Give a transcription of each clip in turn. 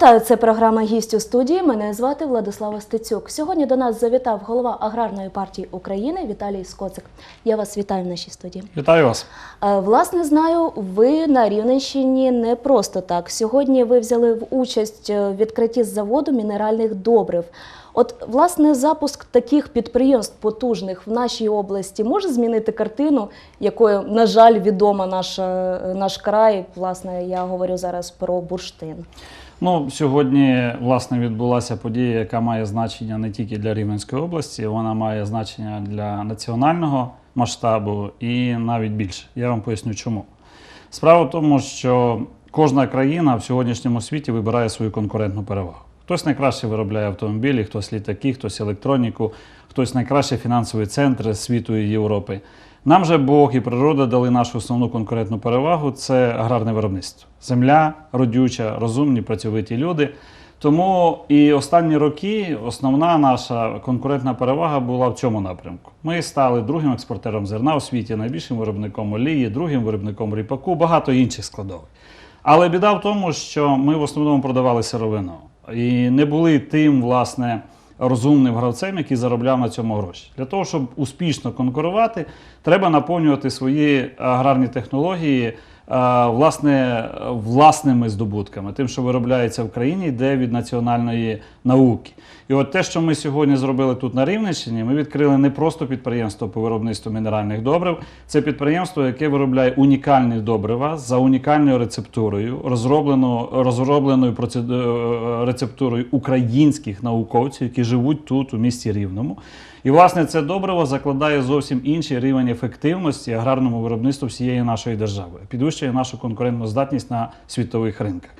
Вітаю, це програма «Гість у студії. Мене звати Владислава Стецюк. Сьогодні до нас завітав голова аграрної партії України Віталій Скоцик. Я вас вітаю в нашій студії. Вітаю вас. Е, Власне, знаю, ви на Рівненщині не просто так. Сьогодні ви взяли в участь е, в відкритті заводу мінеральних добрив. От, власне, запуск таких підприємств потужних в нашій області може змінити картину, якою, на жаль, відома наша, наш край. Власне, я говорю зараз про бурштин. Ну, сьогодні власне відбулася подія, яка має значення не тільки для Рівненської області, вона має значення для національного масштабу і навіть більше. Я вам поясню, чому. Справа в тому, що кожна країна в сьогоднішньому світі вибирає свою конкурентну перевагу. Хтось найкраще виробляє автомобілі, хтось літаки, хтось електроніку, хтось найкраще фінансові центри світу і Європи. Нам же Бог і природа дали нашу основну конкурентну перевагу це аграрне виробництво. Земля родюча, розумні, працьовиті люди. Тому і останні роки основна наша конкурентна перевага була в цьому напрямку. Ми стали другим експортером зерна у світі, найбільшим виробником олії, другим виробником ріпаку, багато інших складових. Але біда в тому, що ми в основному продавали сировину і не були тим, власне, розумним гравцем, який заробляв на цьому гроші. Для того, щоб успішно конкурувати, треба наповнювати свої аграрні технології е, власне, власними здобутками, тим, що виробляється в країні, йде від національної науки. І от те, що ми сьогодні зробили тут на Рівненщині, ми відкрили не просто підприємство по виробництву мінеральних добрив, це підприємство, яке виробляє унікальні добрива за унікальною рецептурою, розроблено, розробленою процеду- е, рецептурою українських науковців, які живуть тут, у місті Рівному. І власне це добриво закладає зовсім інший рівень ефективності аграрному виробництву всієї нашої держави, підвищує нашу конкурентну здатність на світових ринках.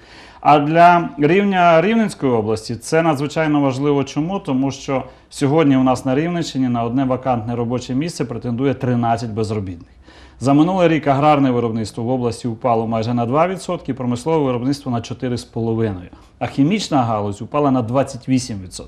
А для рівня Рівненської області це надзвичайно важливо. Чому? Тому що сьогодні у нас на Рівненщині на одне вакантне робоче місце претендує 13 безробітних. За минулий рік аграрне виробництво в області впало майже на 2%, промислове виробництво на 4,5%, а хімічна галузь упала на 28%.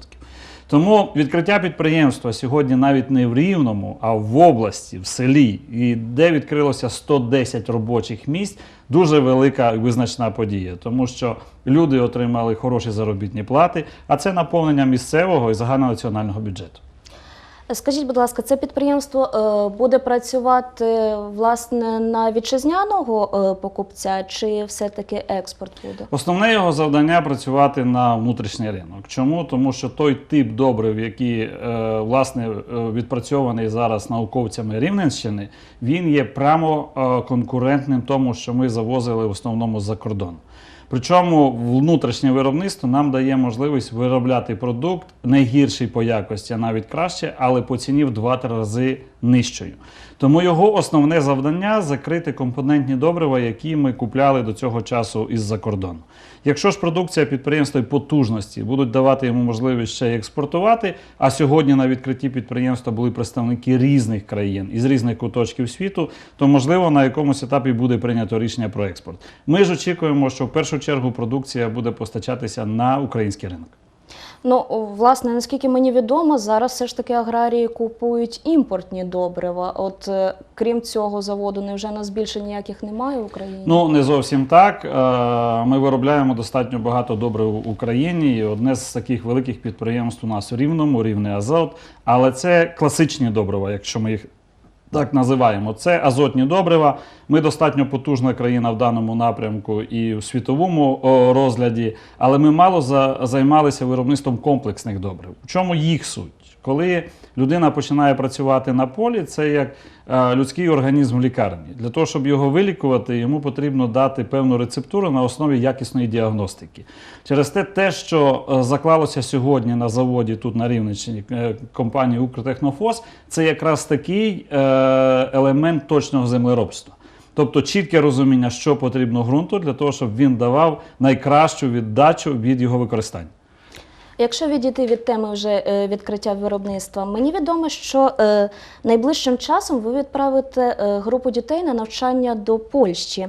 Тому відкриття підприємства сьогодні навіть не в Рівному, а в області, в селі, і де відкрилося 110 робочих місць, дуже велика і визначна подія, тому що люди отримали хороші заробітні плати, а це наповнення місцевого і загальнонаціонального бюджету. Скажіть, будь ласка, це підприємство е, буде працювати власне на вітчизняного е, покупця, чи все-таки експорт буде? Основне його завдання працювати на внутрішній ринок. Чому? Тому що той тип добрив, який е, власне відпрацьований зараз науковцями Рівненщини, він є прямо конкурентним тому, що ми завозили в основному за кордон. Причому внутрішнє виробництво нам дає можливість виробляти продукт не гірший по якості, а навіть краще, але по ціні в 2-3 рази нижчою. Тому його основне завдання закрити компонентні добрива, які ми купляли до цього часу із-за кордону. Якщо ж продукція підприємства і потужності будуть давати йому можливість ще й експортувати, а сьогодні на відкритті підприємства були представники різних країн із різних куточків світу, то можливо на якомусь етапі буде прийнято рішення про експорт. Ми ж очікуємо, що в першу чергу продукція буде постачатися на український ринок. Ну, власне, наскільки мені відомо, зараз все ж таки аграрії купують імпортні добрива. От е, крім цього заводу, невже нас більше ніяких немає в Україні? Ну не зовсім так. Е, Ми виробляємо достатньо багато добрив в Україні. І одне з таких великих підприємств у нас у Рівному, Рівне Азот. Але це класичні добрива, якщо ми їх так називаємо. Це азотні добрива. Ми достатньо потужна країна в даному напрямку і в світовому розгляді, але ми мало за- займалися виробництвом комплексних добрив. У чому їх суть? Коли людина починає працювати на полі, це як е, людський організм в лікарні. Для того, щоб його вилікувати, йому потрібно дати певну рецептуру на основі якісної діагностики. Через те, те, що е, заклалося сьогодні на заводі тут на Рівненщині е, компанії Укртехнофос, це якраз такий елемент точного землеробства. Тобто чітке розуміння, що потрібно ґрунту для того, щоб він давав найкращу віддачу від його використання. Якщо відійти від теми вже е, відкриття виробництва, мені відомо, що е, найближчим часом ви відправите е, групу дітей на навчання до Польщі.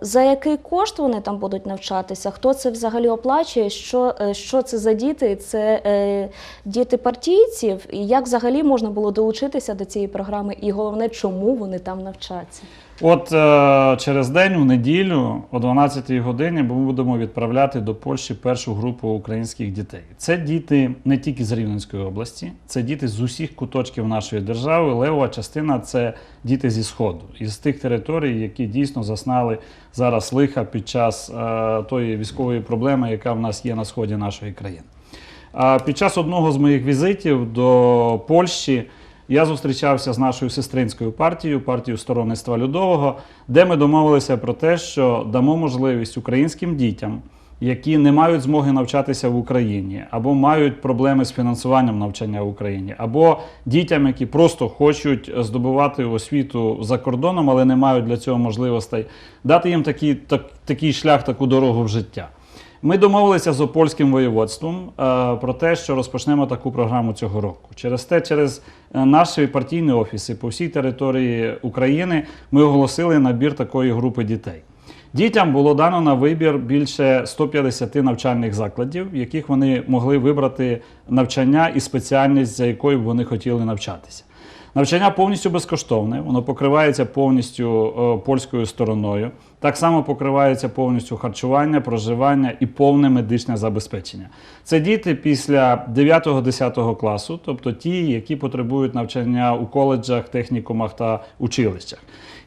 За який кошт вони там будуть навчатися? Хто це взагалі оплачує? Що, що це за діти? Це діти партійців? І як взагалі можна було долучитися до цієї програми? І головне, чому вони там навчаться? От е, через день, в неділю, о 12-й годині, ми будемо відправляти до Польщі першу групу українських дітей. Це діти не тільки з Рівненської області, це діти з усіх куточків нашої держави. Левова частина це діти зі Сходу, із тих територій, які дійсно зазнали зараз лиха під час е, тої військової проблеми, яка в нас є на сході нашої країни. А Під час одного з моїх візитів до Польщі я зустрічався з нашою сестринською партією, партією Сторонництва Людового, де ми домовилися про те, що дамо можливість українським дітям, які не мають змоги навчатися в Україні, або мають проблеми з фінансуванням навчання в Україні, або дітям, які просто хочуть здобувати освіту за кордоном, але не мають для цього можливостей, дати їм такий, так, такий шлях, таку дорогу в життя. Ми домовилися з опольським воєводством е, про те, що розпочнемо таку програму цього року. Через те, через е, наші партійні офіси по всій території України ми оголосили набір такої групи дітей. Дітям було дано на вибір більше 150 навчальних закладів, в яких вони могли вибрати навчання і спеціальність, за якою б вони хотіли навчатися. Навчання повністю безкоштовне, воно покривається повністю е, польською стороною. Так само покривається повністю харчування, проживання і повне медичне забезпечення. Це діти після 9-10 класу, тобто ті, які потребують навчання у коледжах, технікумах та училищах.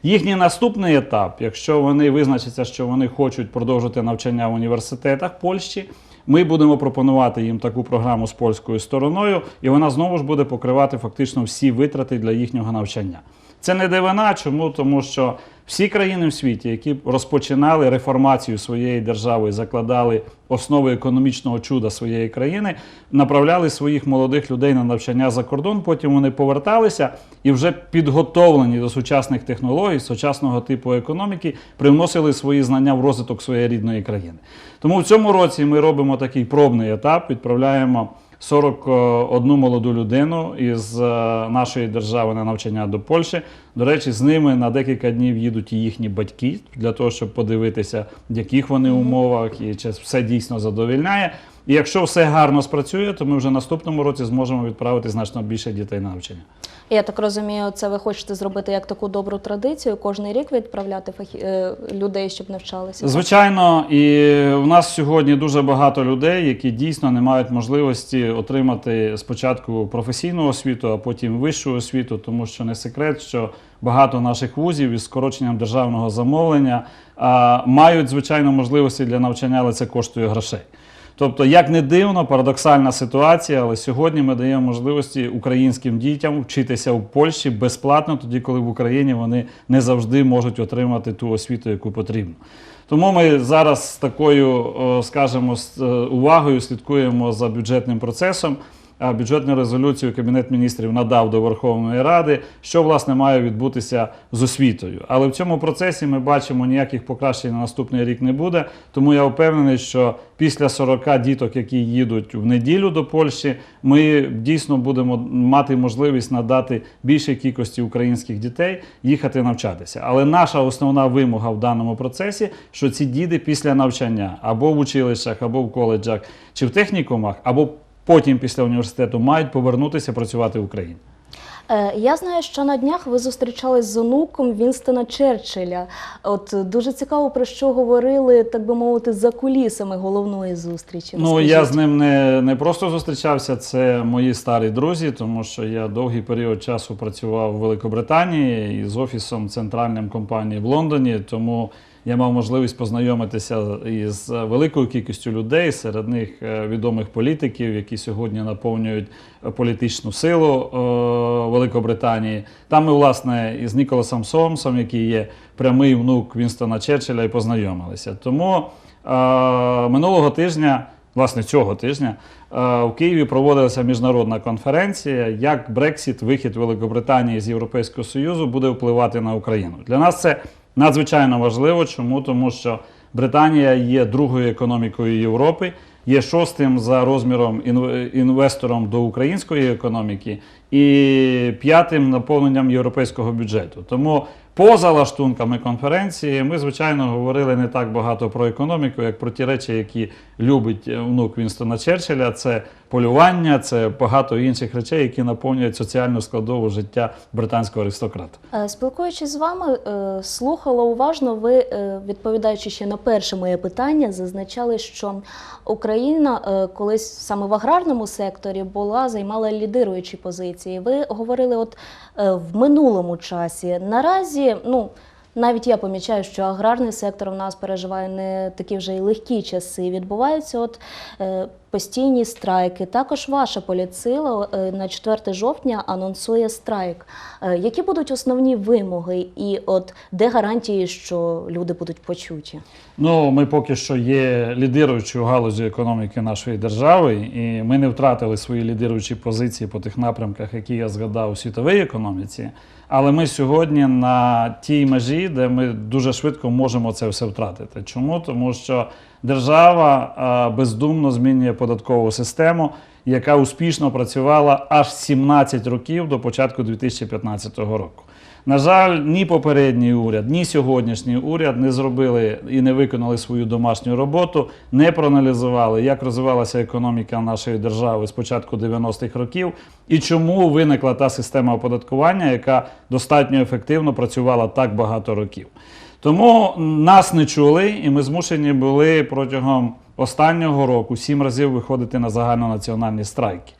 Їхній наступний етап, якщо вони визначаться, що вони хочуть продовжити навчання в університетах Польщі, ми будемо пропонувати їм таку програму з польською стороною, і вона знову ж буде покривати фактично всі витрати для їхнього навчання. Це не дивина, чому? Тому що всі країни в світі, які розпочинали реформацію своєї держави, закладали основи економічного чуда своєї країни, направляли своїх молодих людей на навчання за кордон. Потім вони поверталися і вже підготовлені до сучасних технологій, сучасного типу економіки, привносили свої знання в розвиток своєї рідної країни. Тому в цьому році ми робимо такий пробний етап, відправляємо. 41 молоду людину із е, нашої держави на навчання до Польщі. До речі, з ними на декілька днів їдуть і їхні батьки для того, щоб подивитися, в яких вони умовах і чи все дійсно задовільняє. І якщо все гарно спрацює, то ми вже наступному році зможемо відправити значно більше дітей на навчання. Я так розумію, це ви хочете зробити як таку добру традицію, кожний рік відправляти фахі... е, людей, щоб навчалися. Звичайно, і в нас сьогодні дуже багато людей, які дійсно не мають можливості отримати спочатку професійну освіту, а потім вищу освіту, тому що не секрет, що багато наших вузів із скороченням державного замовлення мають звичайно можливості для навчання, але це коштує грошей. Тобто, як не дивно, парадоксальна ситуація, але сьогодні ми даємо можливості українським дітям вчитися в Польщі безплатно, тоді коли в Україні вони не завжди можуть отримати ту освіту, яку потрібно. Тому ми зараз з такою, скажімо, е, увагою слідкуємо за бюджетним процесом. Бюджетну резолюцію Кабінет міністрів надав до Верховної Ради, що власне має відбутися з освітою. Але в цьому процесі ми бачимо ніяких покращень на наступний рік не буде. Тому я впевнений, що після 40 діток, які їдуть в неділю до Польщі, ми дійсно будемо мати можливість надати більшій кількості українських дітей їхати навчатися. Але наша основна вимога в даному процесі, що ці діти після навчання або в училищах, або в коледжах, чи в технікумах, або потім після університету мають повернутися працювати в Україні. Е, Я знаю, що на днях ви зустрічались з онуком Вінстона Черчилля. От е, дуже цікаво про що говорили, так би мовити, за кулісами головної зустрічі. Ну Розкажіть. я з ним не, не просто зустрічався, це мої старі друзі, тому що я довгий період часу працював в Великобританії і з офісом центральним компанії в Лондоні. Тому я мав можливість познайомитися із великою кількістю людей, серед них е, відомих політиків, які сьогодні наповнюють політичну силу е, Великобританії. Там ми, власне, із Ніколасом Сомсом, який є прямий внук Вінстона Черчилля, і познайомилися. Тому е, минулого тижня. Власне, цього тижня в Києві проводилася міжнародна конференція, як Брексіт, вихід Великобританії з Європейського Союзу буде впливати на Україну. Для нас це надзвичайно важливо. Чому? Тому що Британія є другою економікою Європи. є шостим за розміром інвестором до української економіки і п'ятим наповненням європейського бюджету. Тому поза лаштунками конференції ми, звичайно, говорили не так багато про економіку, як про ті речі, які любить е, внук Вінстона Черчилля. Це полювання, це багато інших речей, які наповнюють соціальну складову життя британського аристократа. Е, Спілкуючись з вами, е, слухала уважно. Ви, е, відповідаючи ще на перше моє питання, зазначали, що Україна колись саме в аграрному секторі була займала лідируючі позиції. Ви говорили, от в минулому часі. Наразі, ну. Навіть я помічаю, що аграрний сектор в нас переживає не такі вже й легкі часи. Відбуваються от е, постійні страйки. Також ваша поліцила е, на 4 жовтня анонсує страйк. Е, які будуть основні вимоги, і от де гарантії, що люди будуть почуті? Ну, ми поки що є лідируючою галузю економіки нашої держави, і ми не втратили свої лідируючі позиції по тих напрямках, які я згадав у світовій економіці. Але ми сьогодні на тій межі, де ми дуже швидко можемо це все втратити. Чому? Тому що держава бездумно змінює податкову систему, яка успішно працювала аж 17 років до початку 2015 року. На жаль, ні попередній уряд, ні сьогоднішній уряд не зробили і не виконали свою домашню роботу, не проаналізували, як розвивалася економіка нашої держави з початку 90-х років, і чому виникла та система оподаткування, яка достатньо ефективно працювала так багато років. Тому нас не чули, і ми змушені були протягом останнього року сім разів виходити на загальнонаціональні страйки.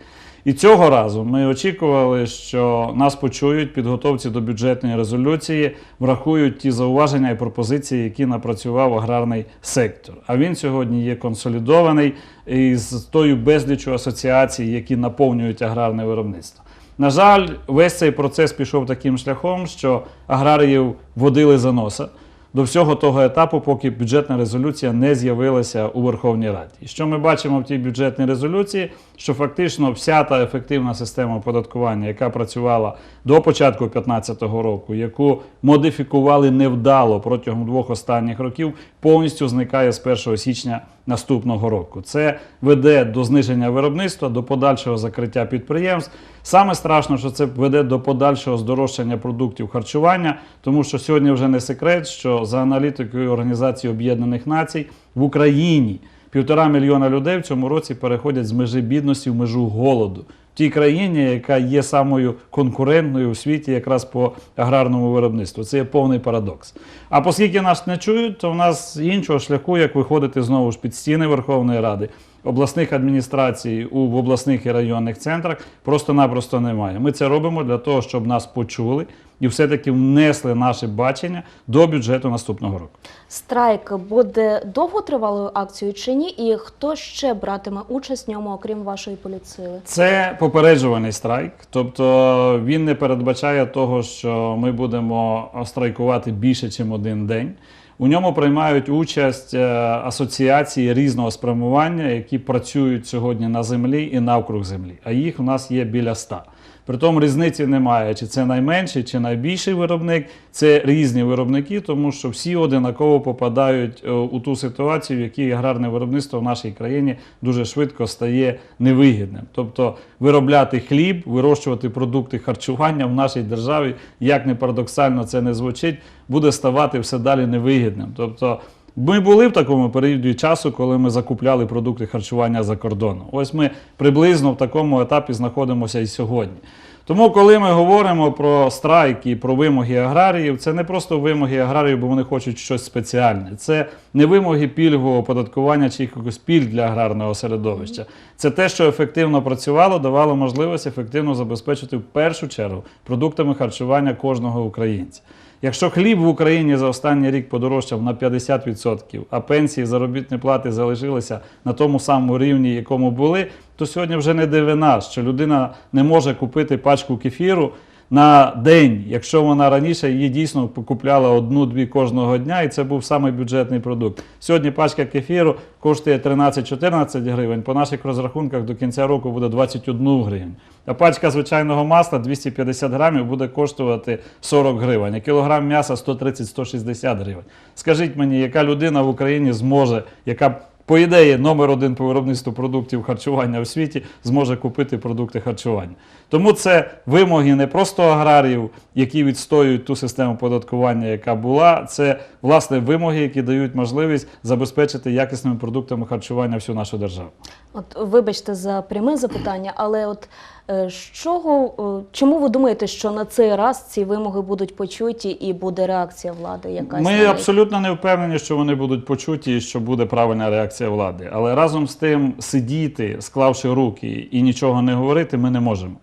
І цього разу ми очікували, що нас почують підготовці до бюджетної резолюції, врахують ті зауваження і пропозиції, які напрацював аграрний сектор. А він сьогодні є консолідований із тою безлічю асоціацій, які наповнюють аграрне виробництво. На жаль, весь цей процес пішов таким шляхом, що аграріїв водили за носа до всього того етапу, поки бюджетна резолюція не з'явилася у Верховній Раді. І що ми бачимо в тій бюджетній резолюції, що фактично вся та ефективна система оподаткування, яка працювала до початку 2015 року, яку модифікували невдало протягом двох останніх років, повністю зникає з 1 січня наступного року. Це веде до зниження виробництва, до подальшого закриття підприємств. Саме страшно, що це веде до подальшого здорожчання продуктів харчування, тому що сьогодні вже не секрет, що за аналітикою Організації Об'єднаних Націй в Україні півтора мільйона людей в цьому році переходять з межі бідності в межу голоду. Тій країні, яка є самою конкурентною у світі якраз по аграрному виробництву. Це є повний парадокс. А оскільки нас не чують, то в нас іншого шляху, як виходити знову ж під стіни Верховної Ради, обласних адміністрацій у в обласних і районних центрах просто-напросто немає. Ми це робимо для того, щоб нас почули і все-таки внесли наше бачення до бюджету наступного року. Страйк буде довготривалою акцією чи ні? І хто ще братиме участь в ньому, окрім вашої поліцили? Це попереджуваний страйк, тобто він не передбачає того, що ми будемо страйкувати більше, ніж один день. У ньому приймають участь е, асоціації різного спрямування, які працюють сьогодні на землі і навкруг землі. А їх у нас є біля ста. Притом різниці немає, чи це найменший, чи найбільший виробник. Це різні виробники, тому що всі одинаково попадають е, у ту ситуацію, в якій аграрне виробництво в нашій країні дуже швидко стає невигідним. Тобто виробляти хліб, вирощувати продукти харчування в нашій державі, як не парадоксально це не звучить, буде ставати все далі невигідним. Тобто ми були в такому періоді часу, коли ми закупляли продукти харчування за кордоном. Ось ми приблизно в такому етапі знаходимося і сьогодні. Тому, коли ми говоримо про страйк і про вимоги аграріїв, це не просто вимоги аграріїв, бо вони хочуть щось спеціальне. Це не вимоги пільгового оподаткування чи якихось пільг для аграрного середовища. Це те, що ефективно працювало, давало можливість ефективно забезпечити в першу чергу продуктами харчування кожного українця. Якщо хліб в Україні за останній рік подорожчав на 50%, а пенсії заробітні плати залишилися на тому самому рівні, якому були, то сьогодні вже не дивина, що людина не може купити пачку кефіру на день, якщо вона раніше її дійсно купляла одну-дві кожного дня, і це був самий бюджетний продукт. Сьогодні пачка кефіру коштує 13-14 гривень. По наших розрахунках до кінця року буде 21 гривень. А пачка звичайного масла 250 грамів буде коштувати 40 гривень, а кілограм м'яса 130-160 гривень. Скажіть мені, яка людина в Україні зможе, яка по ідеї, номер один по виробництву продуктів харчування в світі зможе купити продукти харчування. Тому це вимоги не просто аграріїв, які відстоюють ту систему податкування, яка була. Це власне вимоги, які дають можливість забезпечити якісними продуктами харчування всю нашу державу. От вибачте за пряме запитання, але от е, чого, е, чому ви думаєте, що на цей раз ці вимоги будуть почуті і буде реакція влади? Якась Ми абсолютно не впевнені, що вони будуть почуті і що буде правильна реакція влади. Але разом з тим сидіти, склавши руки і нічого не говорити, ми не можемо.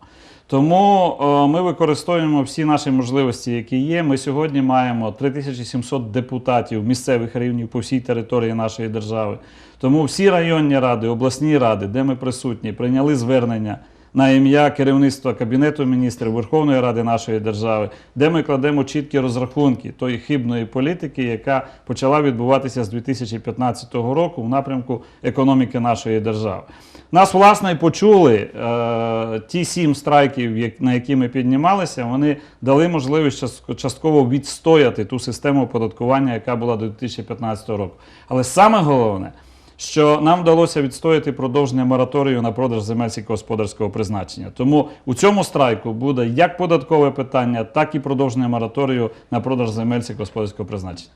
Тому е, ми використовуємо всі наші можливості, які є. Ми сьогодні маємо 3700 депутатів місцевих рівнів по всій території нашої держави. Тому всі районні ради, обласні ради, де ми присутні, прийняли звернення на ім'я керівництва Кабінету міністрів Верховної Ради нашої держави, де ми кладемо чіткі розрахунки тої хибної політики, яка почала відбуватися з 2015 року в напрямку економіки нашої держави. Нас, власне, почули е, ті сім страйків, на які ми піднімалися, вони дали можливість частково відстояти ту систему оподаткування, яка була до 2015 року. Але саме головне, що нам вдалося відстояти продовження мораторію на продаж земель сільськогосподарського призначення. Тому у цьому страйку буде як податкове питання, так і продовження мораторію на продаж земель сільськогосподарського призначення.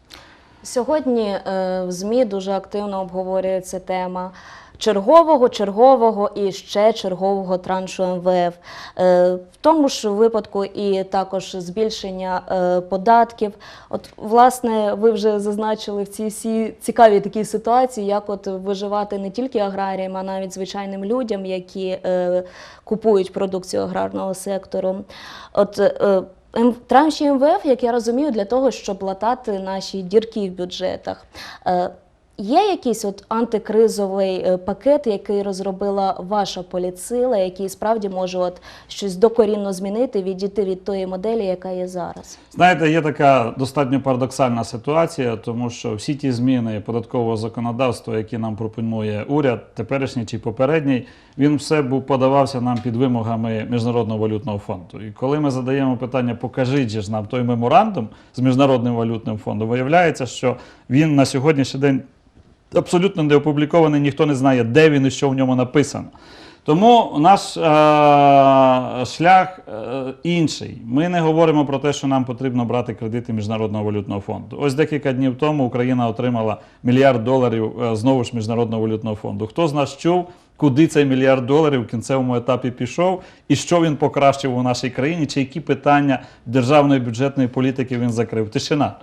Сьогодні е, в ЗМІ дуже активно обговорюється тема чергового, чергового і ще чергового траншу МВФ. Е, в тому ж випадку і також збільшення е, податків. От, власне, ви вже зазначили в цій всій цікавій такій ситуації, як от виживати не тільки аграріям, а навіть звичайним людям, які е, купують продукцію аграрного сектору. От, е, Транші МВФ, як я розумію, для того, щоб латати наші дірки в бюджетах. Є якийсь от антикризовий е, пакет, який розробила ваша політсила, який справді може от щось докорінно змінити, відійти від тої моделі, яка є зараз? Знаєте, є така достатньо парадоксальна ситуація, тому що всі ті зміни податкового законодавства, які нам пропонує уряд, теперішній чи попередній, він все був подавався нам під вимогами Міжнародного валютного фонду. І коли ми задаємо питання, покажіть же ж нам той меморандум з Міжнародним валютним фондом, виявляється, що він на сьогоднішній день абсолютно не опублікований, ніхто не знає, де він і що в ньому написано. Тому наш е, шлях е, інший. Ми не говоримо про те, що нам потрібно брати кредити Міжнародного валютного фонду. Ось декілька днів тому Україна отримала мільярд доларів е, знову ж Міжнародного валютного фонду. Хто з нас чув, куди цей мільярд доларів в кінцевому етапі пішов, і що він покращив у нашій країні, чи які питання державної бюджетної політики він закрив? Тишина.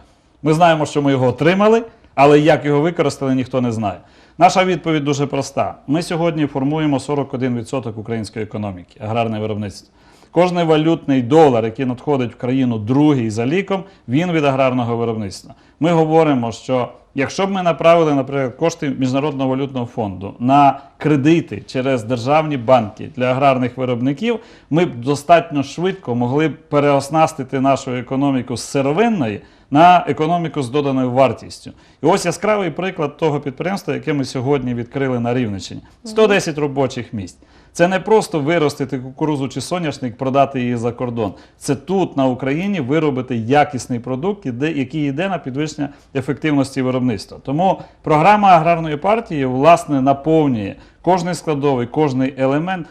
Ми знаємо, що ми його отримали, але як його використали, ніхто не знає. Наша відповідь дуже проста. Ми сьогодні формуємо 41% української економіки, аграрне виробництво. Кожний валютний долар, який надходить в країну другий за ліком, він від аграрного виробництва. Ми говоримо, що якщо б ми направили, наприклад, кошти Міжнародного валютного фонду на кредити через державні банки для аграрних виробників, ми б достатньо швидко могли переоснастити нашу економіку з сировинної на економіку з доданою вартістю. І ось яскравий приклад того підприємства, яке ми сьогодні відкрили на Рівненщині. 110 робочих місць. Це не просто виростити кукурузу чи соняшник, продати її за кордон. Це тут, на Україні, виробити якісний продукт, який йде на підвищення ефективності виробництва. Тому програма аграрної партії власне наповнює кожний складовий, кожний елемент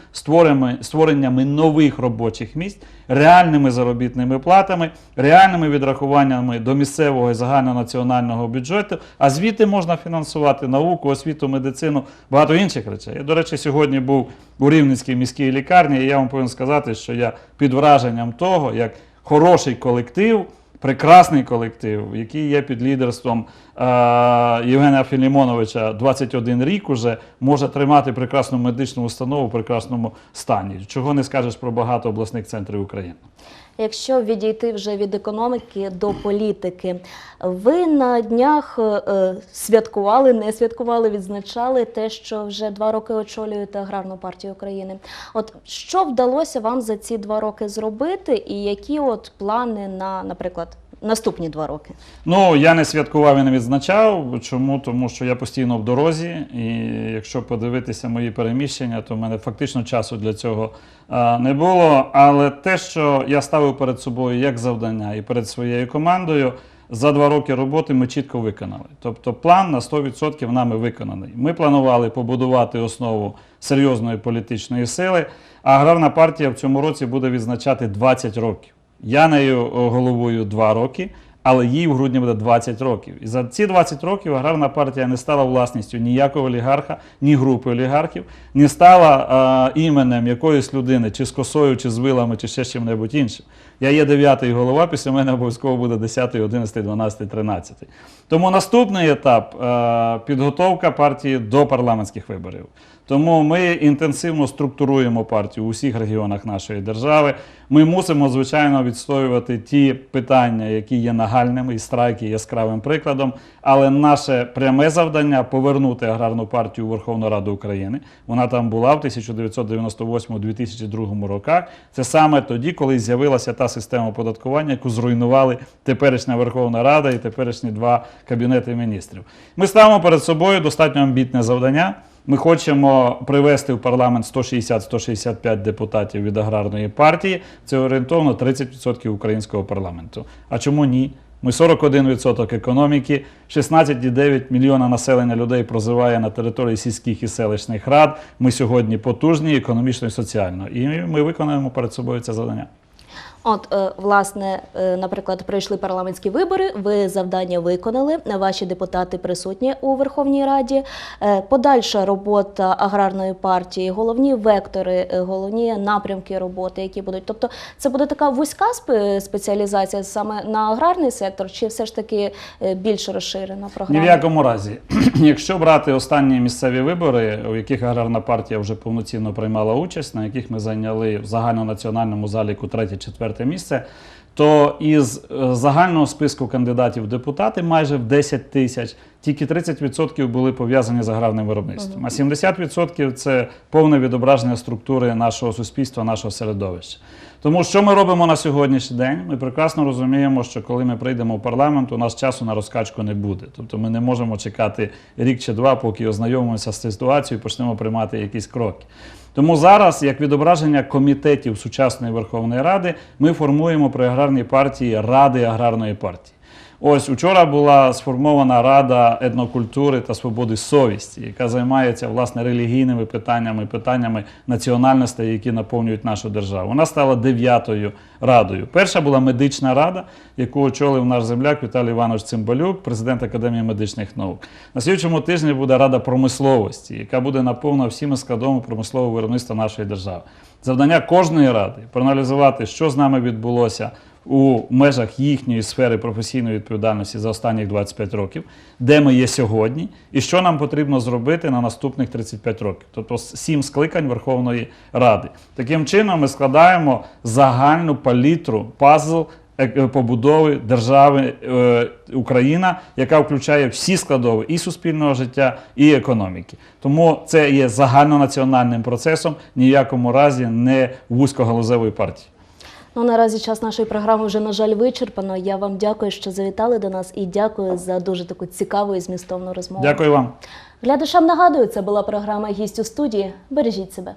створеннями, нових робочих місць, реальними заробітними платами, реальними відрахуваннями до місцевого і загальнонаціонального бюджету. А звідти можна фінансувати науку, освіту, медицину, багато інших речей. Я, до речі, сьогодні був у Рівненській міській лікарні, і я вам повинен сказати, що я під враженням того, як хороший колектив. Прекрасний колектив, який є під лідерством Євгена Філімоновича 21 рік уже може тримати прекрасну медичну установу в прекрасному стані. Чого не скажеш про багато обласних центрів України. Якщо відійти вже від економіки до політики, ви на днях е, е, святкували, не святкували, відзначали те, що вже два роки очолюєте аграрну партію України. От що вдалося вам за ці два роки зробити, і які от плани на, наприклад, наступні два роки? Ну, я не святкував і не відзначав. Чому? Тому що я постійно в дорозі, і якщо подивитися мої переміщення, то в мене фактично часу для цього а, не було. Але те, що я ставив перед собою як завдання і перед своєю командою, за два роки роботи ми чітко виконали. Тобто план на 100% нами виконаний. Ми планували побудувати основу серйозної політичної сили, а аграрна партія в цьому році буде відзначати 20 років. Я нею о, головую 2 роки, але їй в грудні буде 20 років. І за ці 20 років аграрна партія не стала власністю ніякого олігарха, ні групи олігархів, не стала е, іменем якоїсь людини, чи з косою, чи з вилами, чи ще чим-небудь іншим. Я є дев'ятий голова, після мене обов'язково буде 10, 11, 12, 13. Тому наступний етап е, підготовка партії до парламентських виборів. Тому ми інтенсивно структуруємо партію у всіх регіонах нашої держави. Ми мусимо, звичайно, відстоювати ті питання, які є нагальними, і страйки яскравим прикладом. Але наше пряме завдання повернути аграрну партію у Верховну Раду України. Вона там була в 1998-2002 роках. Це саме тоді, коли з'явилася та система оподаткування, яку зруйнували теперішня Верховна Рада і теперішні два кабінети міністрів. Ми ставимо перед собою достатньо амбітне завдання. Ми хочемо привести в парламент 160-165 депутатів від аграрної партії. Це орієнтовно 30% українського парламенту. А чому ні? Ми 41% економіки, 16,9 мільйона населення людей проживає на території сільських і селищних рад. Ми сьогодні потужні економічно і соціально. І ми виконуємо перед собою це завдання. От, е, власне, е, наприклад, пройшли парламентські вибори, ви завдання виконали, ваші депутати присутні у Верховній Раді. Е, Подальша робота аграрної партії, головні вектори, головні напрямки роботи, які будуть. Тобто, це буде така вузька спе- спеціалізація саме на аграрний сектор, чи все ж таки більш розширена Ні програма? в якому разі, якщо брати останні місцеві вибори, у яких аграрна партія вже повноцінно приймала участь, на яких ми зайняли в загальнонаціональному заліку третє-четверте місце, то із е, загального списку кандидатів в депутати майже в 10 тисяч тільки 30% були пов'язані з аграрним виробництвом, а 70% це повне відображення структури нашого суспільства, нашого середовища. Тому що ми робимо на сьогоднішній день? Ми прекрасно розуміємо, що коли ми прийдемо в парламент, у нас часу на розкачку не буде. Тобто ми не можемо чекати рік чи два, поки ознайомимося з ситуацією і почнемо приймати якісь кроки. Тому зараз, як відображення комітетів сучасної Верховної Ради, ми формуємо при аграрній партії ради аграрної партії. Ось учора була сформована Рада етнокультури та свободи совісті, яка займається власне релігійними питаннями, питаннями національностей, які наповнюють нашу державу. Вона стала дев'ятою радою. Перша була медична рада, яку очолив наш земляк Віталій Іванович Цимбалюк, президент Академії медичних наук. На слідчому тижні буде рада промисловості, яка буде наповнена всіми складовими промислового виробництва нашої держави. Завдання кожної ради проаналізувати, що з нами відбулося у межах їхньої сфери професійної відповідальності за останні 25 років, де ми є сьогодні, і що нам потрібно зробити на наступних 35 років, тобто сім скликань Верховної Ради. Таким чином, ми складаємо загальну палітру, пазл е, побудови держави е, Україна, яка включає всі складові і суспільного життя, і економіки. Тому це є загальнонаціональним процесом, ні в якому разі не вузькогалузевої партії. Ну наразі час нашої програми вже на жаль вичерпано. Я вам дякую, що завітали до нас, і дякую за дуже таку цікаву і змістовну розмову. Дякую вам. Глядачам нагадую, це була програма Гість у студії. Бережіть себе.